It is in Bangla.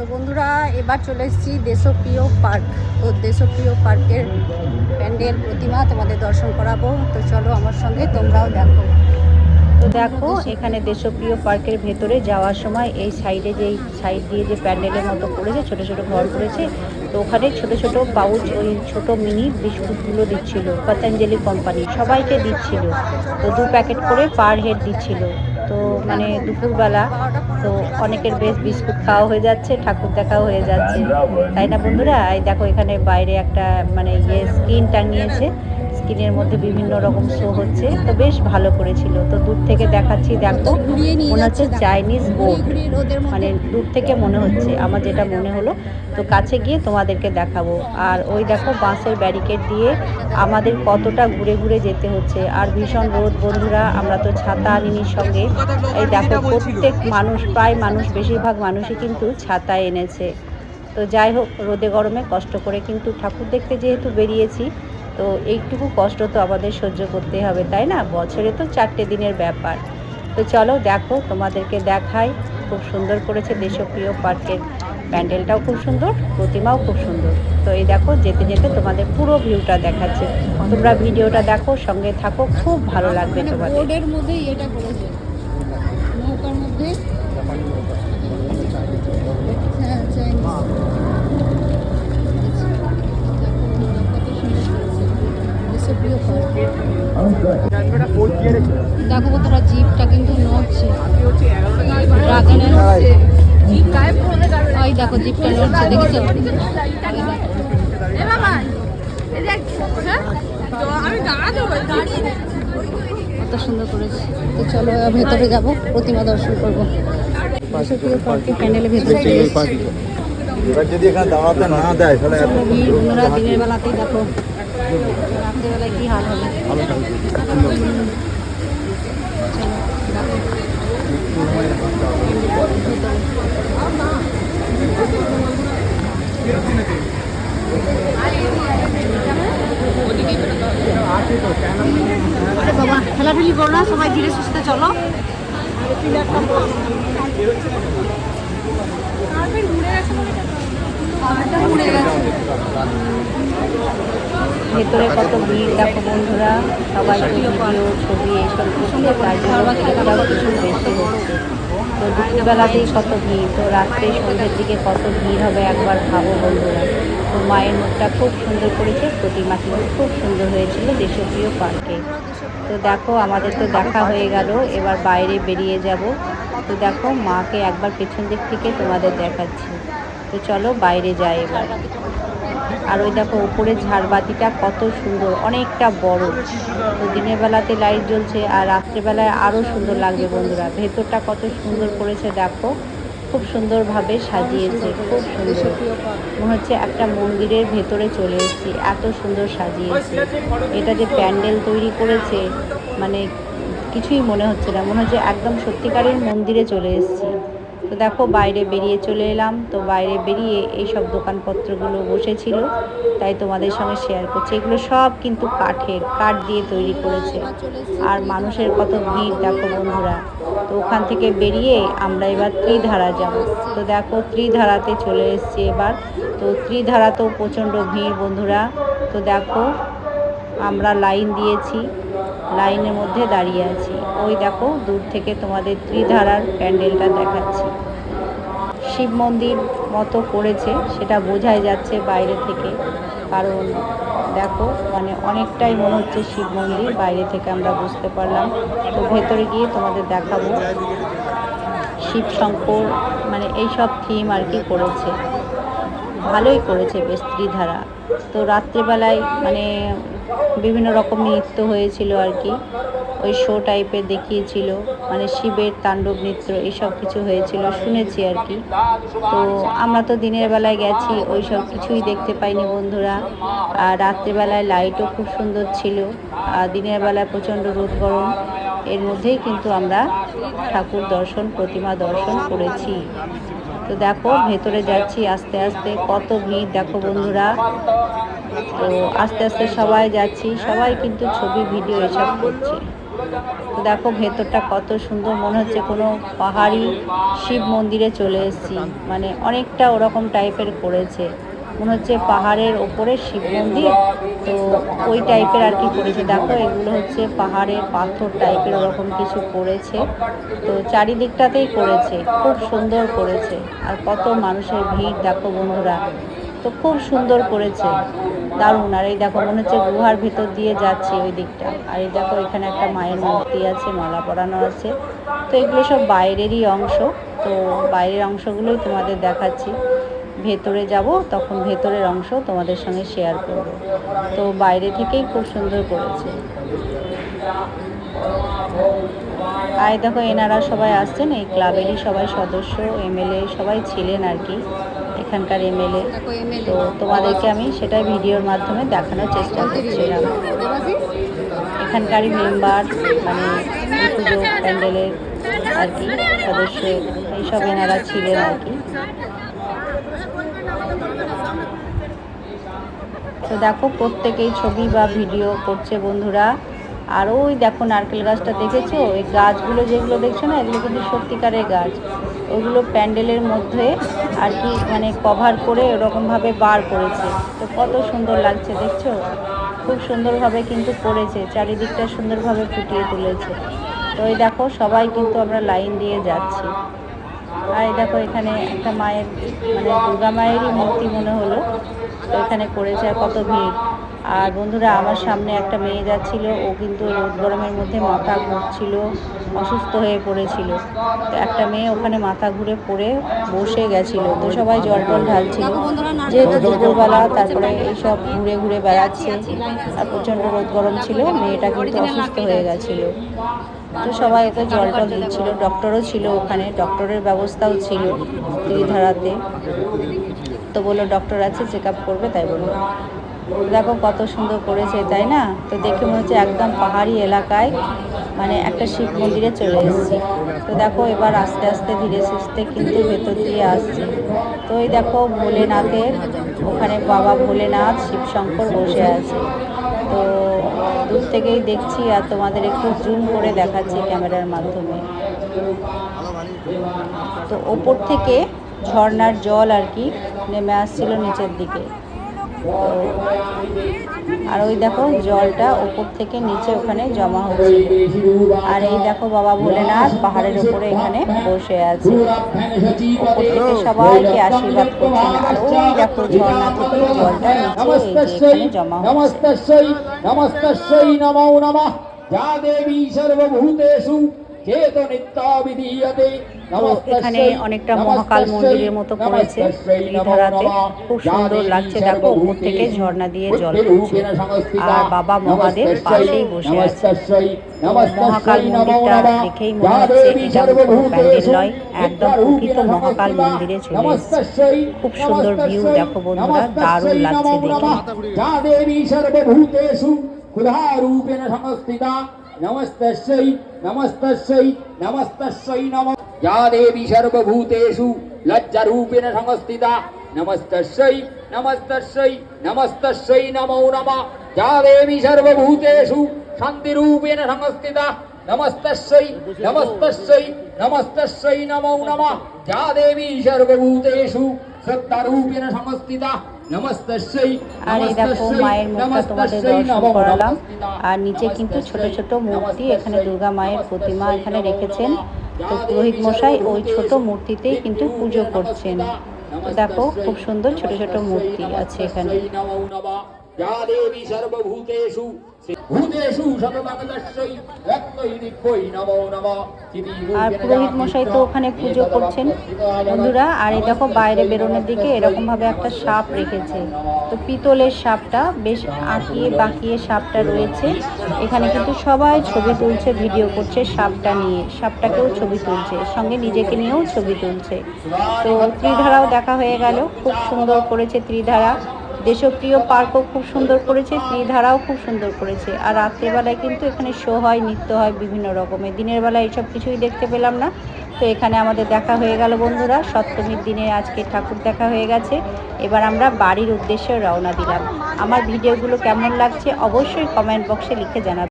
তো বন্ধুরা, এবার চলে এসেছি দেশপ্রিয় পার্ক। তো দেশপ্রিয় পার্কের প্যান্ডেল প্রতিমা তোমাদের দর্শন করাবো। তো চলো আমার সঙ্গে, তোমরাও দেখো। তো দেখো, এখানে দেশপ্রিয় পার্কের ভেতরে যাওয়ার সময় এই সাইডে যে সাইড দিয়ে যে প্যান্ডেলের মতো করেছে ছোট ছোট ঘর করেছে তো ওখানে ছোট ছোট পাউচ, ওই ছোট মিনি বিস্কুটগুলো দিচ্ছিল, পতঞ্জলি কোম্পানি, সবাইকে দিচ্ছিল। তো দু প্যাকেট করে পার হেড দিচ্ছিল। তো মানে দুপুরবেলা, তো অনেকের বেশ বিস্কুট খাওয়া হয়ে যাচ্ছে, ঠাকুর দেখাও হয়ে যাচ্ছে। তাই না বন্ধুরা? এই দেখো এখানে বাইরে একটা মানে ইয়ে স্ক্রিন টাঙিয়েছে স্ক্রিনের মধ্যে বিভিন্ন রকম শো হচ্ছে, তো বেশ ভালো করেছিল। তো দূর থেকে দেখাচ্ছি, দেখো, মনে হচ্ছে চাইনিজ বোর্ড মানে দূর থেকে মনে হচ্ছে, আমার যেটা মনে হলো। তো কাছে গিয়ে তোমাদেরকে দেখাবো। আর ওই দেখো, বাঁশের ব্যারিকেড দিয়ে আমাদের কতটা ঘুরে ঘুরে যেতে হচ্ছে। আর ভীষণ রোদ, বন্ধুরা, আমরা তো ছাতা আনিনি সঙ্গে। এই দেখো, প্রত্যেক মানুষ, প্রায় মানুষ, বেশিরভাগ মানুষই কিন্তু ছাতা এনেছে। তো যাই হোক, রোদে গরমে কষ্ট করে কিন্তু ঠাকুর দেখতে যেহেতু বেরিয়েছি তো এইটুকু কষ্ট তো আমাদের সহ্য করতে হবে, তাই না? বছরে তো চারটে দিনের ব্যাপার। তো চলো দেখো, তোমাদেরকে দেখাই। খুব সুন্দর করেছে দেশপ্রিয় পার্কের প্যান্ডেলটাও খুব সুন্দর, প্রতিমাও খুব সুন্দর। তো এই দেখো, যেতে যেতে তোমাদের পুরো ভিউটা দেখাচ্ছে। তোমরা ভিডিওটা দেখো, সঙ্গে থাকো, খুব ভালো লাগবে তোমাদের। বোর্ডের মধ্যে এটা করেছে। নৌকার মধ্যে দেখো তোরা জিপটা কিন্তু নড়ছে। ড্রাগনের ওই দেখো জিপটা নড়ছে দেখেছ? কত সুন্দর করেছে। তো চলো ভেতরে যাব প্রতিমা দর্শন করব। প্যান্ডেলের ভেতরে চলে এসেছি। যদি এখানে দাঁড়াতে না দেয় তাহলে দিনের বেলাতেই দেখো। রাত্রেবেলায় কি হাল হবে? বাবা খেলাধুলি করো না সবাই ধীরে সুস্থে চলো। গেছে ভেতরে কত ভিড় দেখো বন্ধুরা সবাই ভিডিও ছবি এইসব করছে তাই জন্য ভিড়টাও কিছু বেশি হচ্ছে। তো দুপুরবেলাতেই কত ভিড় তো রাত্রে সন্ধ্যের দিকে কত ভিড় হবে একবার ভাবো বন্ধুরা। তো মায়ের মুখটা খুব সুন্দর করেছে প্রতিমা প্রতিমাটি খুব সুন্দর হয়েছিল দেশপ্রিয় পার্কে তো দেখো আমাদের তো দেখা হয়ে গেল এবার বাইরে বেরিয়ে যাব। তো দেখো মাকে একবার পেছন দিক থেকে তোমাদের দেখাচ্ছি। তো চলো বাইরে যাই এবার। আর ওই দেখো, উপরে ঝাড়বাতিটা কত সুন্দর, অনেকটা বড়। তো দিনের বেলাতে লাইট জ্বলছে আর রাত্রেবেলায় আরও সুন্দর লাগবে বন্ধুরা। ভেতরটা কত সুন্দর করেছে, দেখো। খুব সুন্দরভাবে সাজিয়েছে, খুব সুন্দর। মনে হচ্ছে একটা মন্দিরের ভেতরে চলে এসেছি, এত সুন্দর সাজিয়েছে। এটা যে প্যান্ডেল তৈরি করেছে মানে কিছুই মনে হচ্ছে না। মনে হচ্ছে একদম সত্যিকারের মন্দিরে চলে এসেছি। তো দেখো, বাইরে বেরিয়ে চলে এলাম। তো বাইরে বেরিয়ে এই সব দোকানপত্রগুলো বসেছিল, তাই তোমাদের সঙ্গে শেয়ার করছি। এগুলো সব কিন্তু কাঠের, কাঠ দিয়ে তৈরি করেছে। আর মানুষের কত ভিড়, দেখো বন্ধুরা। তো ওখান থেকে বেরিয়ে আমরা এবার ত্রিধারা যাব। তো দেখো, ত্রিধারাতে চলে এসেছি এবার। তো ত্রিধারা তো প্রচণ্ড ভিড় বন্ধুরা। তো দেখো, আমরা লাইন দিয়েছি। লাইনের মধ্যে দাঁড়িয়ে আছি। ওই দেখো, দূর থেকে তোমাদের ত্রিধারার প্যান্ডেলটা দেখাচ্ছি। শিব মন্দির মতো করেছে, সেটা বোঝাই যাচ্ছে বাইরে থেকে। কারণ দেখো মানে অনেকটাই মনে হচ্ছে শিব মন্দির, বাইরে থেকে আমরা বুঝতে পারলাম। তো ভেতরে গিয়ে তোমাদের দেখাবো। শিব শঙ্কর মানে এইসব থিম আর কি করেছে। ভালোই করেছে বেশ ত্রিধারা। তো রাত্রেবেলায় মানে বিভিন্ন রকম নৃত্য হয়েছিল আর কি। ওই শো টাইপের দেখিয়েছিল মানে শিবের তাণ্ডব নৃত্য এইসব কিছু হয়েছিল, শুনেছি আর কি। তো আমরা তো দিনের বেলায় গেছি ওই সব কিছুই দেখতে পাইনি বন্ধুরা। আর রাত্রেবেলায় লাইটও খুব সুন্দর ছিল, আর দিনের বেলায় প্রচণ্ড রোদ গরম। এর মধ্যেই কিন্তু আমরা ঠাকুর দর্শন, প্রতিমা দর্শন করেছি। তো দেখো, ভেতরে যাচ্ছি আস্তে আস্তে, কত ভিড়। দেখো বন্ধুরা, তো আস্তে আস্তে সবাই যাচ্ছি, সবাই কিন্তু ছবি, ভিডিও এসব করছে। তো দেখো ভেতরটা কত সুন্দর, মনে হচ্ছে কোনো পাহাড়ি শিব মন্দিরে চলে এসেছি। মানে অনেকটা ওরকম টাইপের করেছে। মনে হচ্ছে পাহাড়ের ওপরে শিব মন্দির, তো ওই টাইপের আর কি করেছে। দেখো, এগুলো হচ্ছে পাহাড়ের পাথর টাইপের ওরকম কিছু করেছে। তো চারিদিকটাতেই করেছে, খুব সুন্দর করেছে। আর কত মানুষের ভিড়, দেখো বন্ধুরা। তো খুব সুন্দর করেছে। দারুণ। আর এই দেখো, মনে হচ্ছে গুহার ভেতর দিয়ে যাচ্ছে ওই দিকটা। আর এই দেখো, এখানে একটা মায়ের মূর্তি আছে, মালা পরানো আছে। তো এগুলো সব বাইরেরই অংশ। তো বাইরের অংশগুলোই তোমাদের দেখাচ্ছি। ভেতরে যাব তখন ভেতরের অংশ তোমাদের সঙ্গে শেয়ার করব। তো বাইরে থেকেই খুব সুন্দর করেছে। আর দেখো এনারা সবাই আসছেন এই ক্লাবেরই সবাই সদস্য এমএলএ সবাই ছিলেন আর কি এখানকার এমএলএ। তো তোমাদেরকে আমি সেটা ভিডিওর মাধ্যমে দেখানোর চেষ্টা করছিলাম এখানকারই মেম্বার মানে পুজো প্যান্ডেলের আর কি সদস্য এইসব এনারা ছিলেন আর কি। তো দেখো প্রত্যেকেই ছবি বা ভিডিও করছে বন্ধুরা। আর ওই দেখো নারকেল গাছটা দেখেছ? ওই গাছগুলো যেগুলো দেখছ না, এগুলো কিন্তু সত্যিকারের গাছ। ওইগুলো প্যান্ডেলের মধ্যে আর কি মানে কভার করে ওরকমভাবে বার করেছে। তো কত সুন্দর লাগছে, দেখছ? খুব সুন্দরভাবে কিন্তু করেছে, চারিদিকটা সুন্দরভাবে ফুটিয়ে তুলেছে। তো ওই দেখো, সবাই কিন্তু আমরা লাইন দিয়ে যাচ্ছি। আর এই দেখো এখানে একটা মায়ের মানে দুর্গা মায়েরই মূর্তি মনে হলো। এখানে করেছে আর কত ভিড়। আর বন্ধুরা, আমার সামনে একটা মেয়ে যাচ্ছিল, ও কিন্তু রোদ গরমের মধ্যে মাথা ঘুরছিল, অসুস্থ হয়ে পড়েছিল। তো একটা মেয়ে ওখানে মাথা ঘুরে পড়ে বসে গেছিল, তো সবাই জল টল ঢালছিল। যেহেতু দুপুরবেলা, তারপরে এইসব ঘুরে ঘুরে বেড়াচ্ছে, আর প্রচণ্ড রোদ গরম ছিল, মেয়েটা কিন্তু অসুস্থ হয়ে গেছিল। তো সবাই এতে জল টল দিচ্ছিল, ডক্টরও ছিল ওখানে, ডক্টরের ব্যবস্থাও ছিল ত্রিধারাতে তো বলল ডক্টর আছে চেক আপ করবে, তাই বলল। দেখো কত সুন্দর করেছে, তাই না? তো দেখে মনে হচ্ছে একদম পাহাড়ি এলাকায় মানে একটা শিব মন্দিরে চলে এসেছি। তো দেখো এবার আস্তে আস্তে ধীরে সুস্থে কিন্তু ভেতর দিয়ে আসছে। তো ওই দেখো ভোলেনাথের, ওখানে বাবা ভোলেনাথ শিবশঙ্কর বসে আছে। তো দূর থেকেই দেখছি আর তোমাদের একটু জুম করে দেখাচ্ছি ক্যামেরার মাধ্যমে। তো ওপর থেকে ঝর্ণার জল আর কি নেমে আসছিল নিচের দিকে। আর ওই দেখো জলটা ওপর থেকে নিচে ওখানে জমা হচ্ছিল আর এই দেখো বাবা ভোলেনাথ পাহাড়ের উপরে এখানে বসে আছে। ওপর থেকে সবাইকে আশীর্বাদ করছেন। আর ওই দেখো ঝর্ণা থেকে জলটা নিচে এখানে জমা হচ্ছে। দেবী সর্বভূতেষু চেত নিত্যাবিধীয়তে এখানে অনেকটা মহাকাল মন্দিরের মতো করেছে ধারাতে খুব সুন্দর লাগছে। দেখো উপর থেকে ঝর্ণা দিয়ে জল পড়ছে। আর বাবা মহাদেব পাশেই বসে আছে। মহাকাল মন্দিরটা দেখেই মনে হচ্ছে এটা কোনো প্যান্ডেল নয় একদম প্রকৃত মহাকাল মন্দিরে চলে এসেছে। খুব সুন্দর ভিউ দেখো বন্ধুরা দারুণ লাগছে দেখে। সর্বভূতেষু ক্ষুধারূপেণ সংস্থিতা নমস্তস্যৈ দেবী সর্বভূতেষু লজ্জারূপেণ সংস্থিতা নমস্তস্যৈ নমস্তস্যৈ নমস্তস্যৈ নমো নমঃ যা দেবী সর্বভূতেষু শান্তিরূপেণ সংস্থিতা নমস্তস্যৈ নমস্তস্যৈ নমস্তস্যৈ নমো নমঃ যা দেবী সর্বভূতেষু শ্রদ্ধারূপেণ সংস্থিতা নমস্তস্যৈ আর এই দেখো মায়ের মুখটা তোমাদের দর্শন করালাম আর নিচে কিন্তু ছোট ছোট মূর্তি এখানে দুর্গা মায়ের প্রতিমা এখানে রেখেছেন। তো পুরোহিত মশাই ওই ছোট মূর্তিতেই কিন্তু পুজো করছেন। দেখো, খুব সুন্দর ছোট ছোট মূর্তি আছে এখানে। দেবী সর্বভূতেষু ভূতেষু রক্তৈ দিব্যৈ নমো নমঃ আর পুরোহিত মশাই তো ওখানে পুজো করছেন। বন্ধুরা আর এই দেখো বাইরে বেরোনোর দিকে এরকম ভাবে একটা সাপ রেখেছে। তো পিতলের সাপটা বেশ আঁকিয়ে বাঁকিয়ে সাপটা রয়েছে। এখানে কিন্তু সবাই ছবি তুলছে ভিডিও করছে সাপটা নিয়ে। সাপটাকেও ছবি তুলছে সঙ্গে নিজেকে নিয়েও ছবি তুলছে। তো ত্রিধারাও দেখা হয়ে গেল। খুব সুন্দর করেছে ত্রিধারা। দেশপ্রিয় পার্কও খুব সুন্দর করেছে, ত্রিধারাও খুব সুন্দর করেছে। আর রাত্রেবেলায় কিন্তু এখানে শো হয়, নৃত্য হয় বিভিন্ন রকমের। দিনের বেলায় এইসব কিছুই দেখতে পেলাম না। তো এখানে আমাদের দেখা হয়ে গেল বন্ধুরা, সপ্তমীর দিনে আজকে ঠাকুর দেখা হয়ে গেছে। এবার আমরা বাড়ির উদ্দেশ্যে রওনা দিলাম। আমার ভিডিওগুলো কেমন লাগছে অবশ্যই কমেন্ট বক্সে লিখে জানাবেন